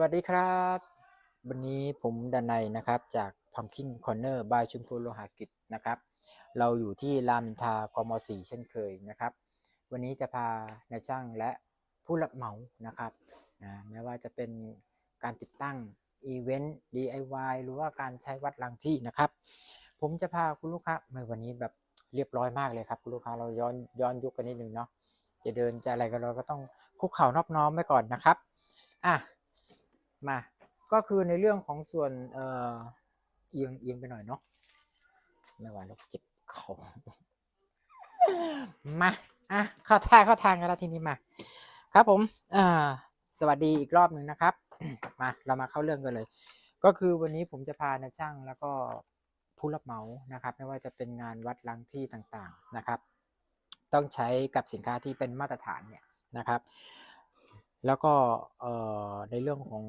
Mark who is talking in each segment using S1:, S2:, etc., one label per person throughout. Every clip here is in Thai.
S1: วัสดีครับ วันนี้ผมดนัยนะครับจาก Pumpkin Corner บายชุมพลโลหะกิจนะครับ เราอยู่ที่รามอินทรากม4เช่นเคยนะครับ วันนี้จะพานายช่างและผู้รับเหมานะครับนะไม่ว่าจะเป็นการติดตั้งอีเวนต์ DIY หรือว่าการใช้วัดรางที่นะครับ ผมจะพาคุณลูกค้าในวันนี้แบบเรียบร้อยมากเลยครับคุณลูกค้าเราย้อนย้อนยุคกันนิดนึงเนาะจะเดินจะอะไรกันเราก็ต้องคุกเข่านอบน้อมไว้ก่อนนะครับอะ มา ก็คือในเรื่องของส่วนเอ่อเอียงเอียงไปหน่อยเนาะไม่ไหวแล้วเจ็บเข่ามาอะเข้าท่าเข้าทางกันแล้วทีนี้มา ครับผมอ่าสวัสดีอีกรอบหนึ่งนะครับ มาเรามาเข้าเรื่องกันเลย ก็คือวันนี้ผมจะพานายช่างแล้วก็ผู้รับเหมานะครับ ไม่ว่าจะเป็นงานวัดล้างที่ต่างๆนะครับ ต้องใช้กับสินค้าที่เป็นมาตรฐานเนี่ยนะครับ แล้วก็ในเรื่องของ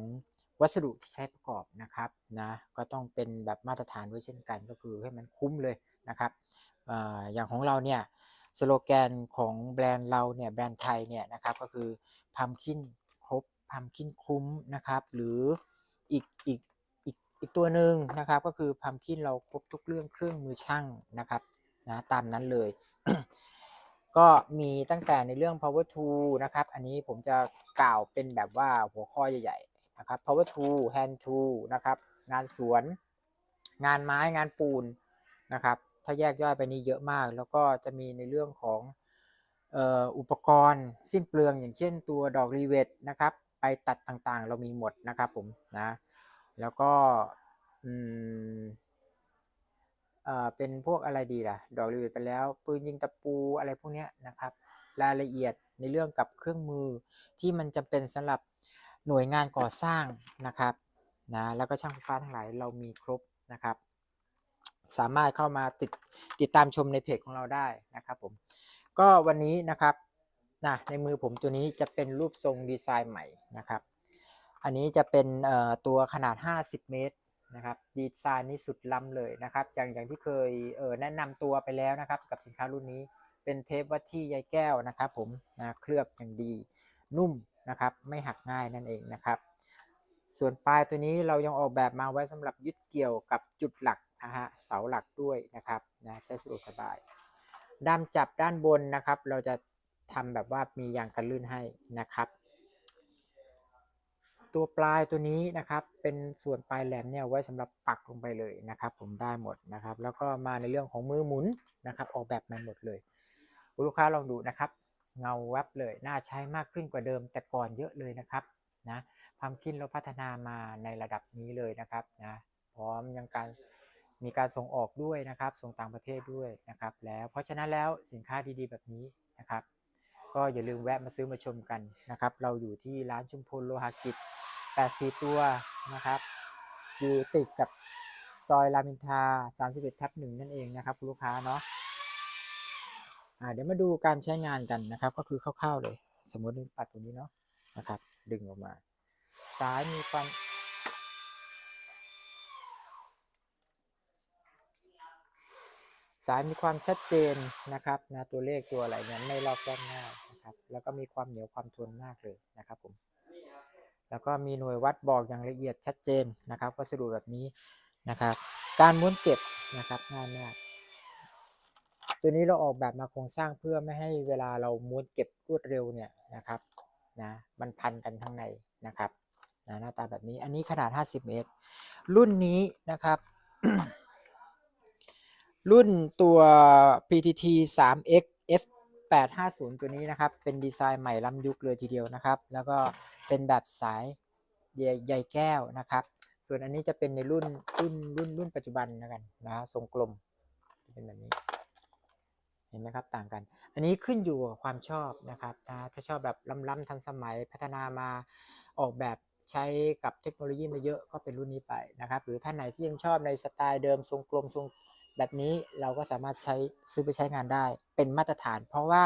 S1: วัสดุที่ใช้ประกอบนะครับนะก็ต้องเป็นแบบมาตรฐานด้วยเช่นกัน ก็คือให้มันคุ้มเลยนะครับออย่างของเราเนี่ยสโลแกนของแบรนด์เราเนี่ยแบรนด์ไทยเนี่ยนะครับก็คือพัมคินครบพัมคินคุ้มนะครับ หรืออีกอีกอีกอีกตัวหนึ่งนะครับ ก็คือพัมคินเราครบทุกเรื่องเครื่องมือช่างนะครับนะตามนั้นเลย ก็มีตั้งแต่ในเรื่อง power tool นะครับ อันนี้ผมจะกล่าวเป็นแบบว่าหัวข้อใหญ่ๆนะครับ power tool hand tool นะครับ งานสวน งานไม้งานปูนนะครับ ถ้าแยกย่อยไปนี้เยอะมาก แล้วก็จะมีในเรื่องของอ่ออุปกรณ์สิ้นเปลืองอย่างเช่นตัวดอกรีเวทนะครับ ไปตัดต่างๆ เรามีหมดนะครับผมนะ แล้วก็อืม เป็นพวกอะไรดีล่ะ ดอกรีเวทไปแล้ว ปืนยิงตะปูอะไรพวกนี้นะครับ รายละเอียดในเรื่องกับเครื่องมือที่มันจำเป็นสำหรับหน่วยงานก่อสร้างนะครับนะแล้วก็ช่างไฟฟ้าทั้งหลายเรามีครบนะครับ สามารถเข้ามาติดติดตามชมในเพจของเราได้นะครับผมก็วันนี้นะครับนะในมือผมตัวนี้จะเป็นรูปทรงดีไซน์ใหม่นะครับ อันนี้จะเป็นเอ่อตัวขนาด 50 เมตร นะครับดีไซน์นี้สุดล้ำเลยนะครับ อย่างอย่างที่เคยเออแนะนำตัวไปแล้วนะครับ กับสินค้ารุ่นนี้เป็นเทปวัดที่ใยแก้วนะครับผมนะเคลือบอย่างดีนุ่มนะครับ ไม่หักง่ายนั่นเองนะครับ ส่วนปลายตัวนี้เรายังออกแบบมาไว้สำหรับยึดเกี่ยวกับจุดหลักนะฮะเสาหลักด้วยนะครับนะใช้สะดวกสบายด้ามจับด้านบนนะครับ เราจะทำแบบว่ามียางกันลื่นให้นะครับ ตัวปลายตัวนี้นะครับ เป็นส่วนปลายแหลมเนี่ยไว้สำหรับปักลงไปเลยนะครับ ผมได้หมดนะครับ แล้วก็มาในเรื่องของมือหมุนนะครับ ออกแบบมาหมดเลยลูกค้าลองดูนะครับ เงาแวบเลยน่าใช้มากขึ้นกว่าเดิม แต่ก่อนเยอะเลยนะครับนะความคิดเราพัฒนามาในระดับนี้เลยนะครับนะพร้อมยังการมีการส่งออกด้วยนะครับ ส่งต่างประเทศด้วยนะครับ แล้วเพราะฉะนั้นแล้วสินค้าดีๆ แบบนี้นะครับ ก็อย่าลืมแวะมาซื้อมาชมกันนะครับ เราอยู่ที่ร้านชุมพลโลหะกิจ 84 ตัวนะครับ อยู่ติดกับซอยรามินทา 31ทับหนึ่งนั่นเองนะครับคุณลูกค้าเนาะอ่าเดี๋ยวมาดูการใช้งานกันนะครับ ก็คือคร่าวๆเลย สมมติปัดตรงนี้เนาะนะครับ ดึงออกมา ซ้ายมีความสายมีความชัดเจนนะครับนะตัวเลขตัวอะไรเนี่ยไม่ลอกแก้มง่ายนะครับ แล้วก็มีความเหนียวความทนมากเลยนะครับผม แล้วก็มีหน่วยวัดบอกอย่างละเอียดชัดเจนนะครับ วัสดุแบบนี้นะครับ การม้วนเก็บนะครับง่ายมากตัวนี้เราออกแบบมาโครงสร้างเพื่อไม่ให้เวลาเราม้วนเก็บรวดเร็วเนี่ยนะครับนะมันพันกันข้างในนะครับนะหน้าตาแบบนี้อันนี้ขนาด 50 เมตร รุ่นนี้นะครับ รุ่นตัว PTT 3X F 850 ตัวนี้นะครับ เป็นดีไซน์ใหม่ล้ำยุคเลยทีเดียวนะครับ แล้วก็ เป็นแบบสายใยแก้วนะครับ ส่วนอันนี้จะเป็นในรุ่นรุ่นรุ่นรุ่นปัจจุบันนะกันนะทรงกลมจะเป็นแบบนี้ เห็นไหมครับต่างกัน อันนี้ขึ้นอยู่กับความชอบนะครับ ถ้าถ้าชอบแบบล้ำๆทันสมัยพัฒนามาออกแบบใช้กับเทคโนโลยีมาเยอะก็เป็นรุ่นนี้ไปนะครับ หรือท่านไหนที่ยังชอบในสไตล์เดิมทรงกลมทรงแบบนี้เราก็สามารถใช้ซื้อไปใช้งานได้เป็นมาตรฐาน เพราะว่า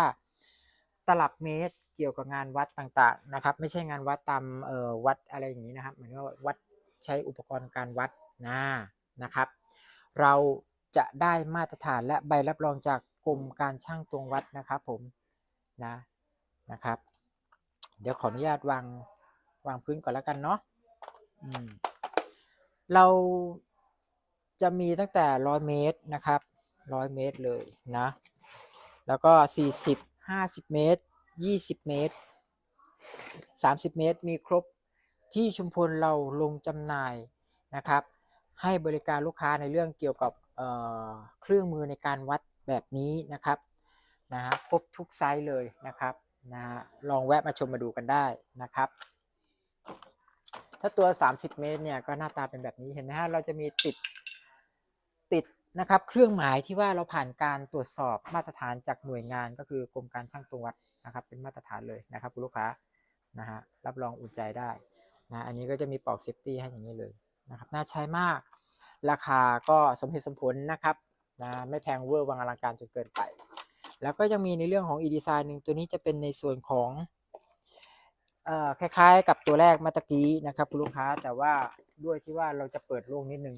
S1: ตลับเมตรเกี่ยวกับงานวัดต่างๆนะครับ ไม่ใช่งานวัดตามเอ่อวัดอะไรอย่างนี้นะครับเหมือนว่าวัดใช้อุปกรณ์การวัดนะนะครับ เราจะได้มาตรฐานและใบรับรองจากกรมการช่างตวงวัดนะครับผมนะนะครับ เดี๋ยวขออนุญาตวางวางพื้นก่อนแล้วกันเนาะเราจะมีตั้งแต่ร้อยเมตรนะครับร้อยเมตรเลยนะ แล้วก็สี่สิบ ห้าสิบเมตรยี่สิบเมตรสามสิบเมตร มีครบที่ชุมพลเราลงจำหน่ายนะครับ ให้บริการลูกค้าในเรื่องเกี่ยวกับเเครื่องมือในการวัดแบบนี้นะครับนะฮะครบทุกไซส์เลยนะครับนะฮะลองแวะมาชมมาดูกันได้นะครับ ถ้าตัว 30 เมตรเนี่ยก็หน้าตาเป็นแบบนี้เห็นไหมฮะเราจะมีติด นะครับเครื่องหมายที่ว่าเราผ่านการตรวจสอบมาตรฐานจากหน่วยงานก็คือกรมการช่างตวงวัดนะครับ เป็นมาตรฐานเลยนะครับคุณลูกค้านะฮะรับรองอุ่นใจได้นะอันนี้ก็จะมีปลอกเซฟตี้ให้อย่างนี้เลยนะครับน่าใช้มาก ราคาก็สมเหตุสมผลนะครับนะไม่แพงเวอร์วังอลังการจนเกินไป แล้วก็ยังมีในเรื่องของ e-design หนึ่งตัวนี้จะเป็นในส่วนของเอ่อคล้ายๆ กับตัวแรกเมื่อตะกี้นะครับคุณลูกค้าแต่ว่าด้วยที่ว่าเราจะเปิดโล่งนิดนึง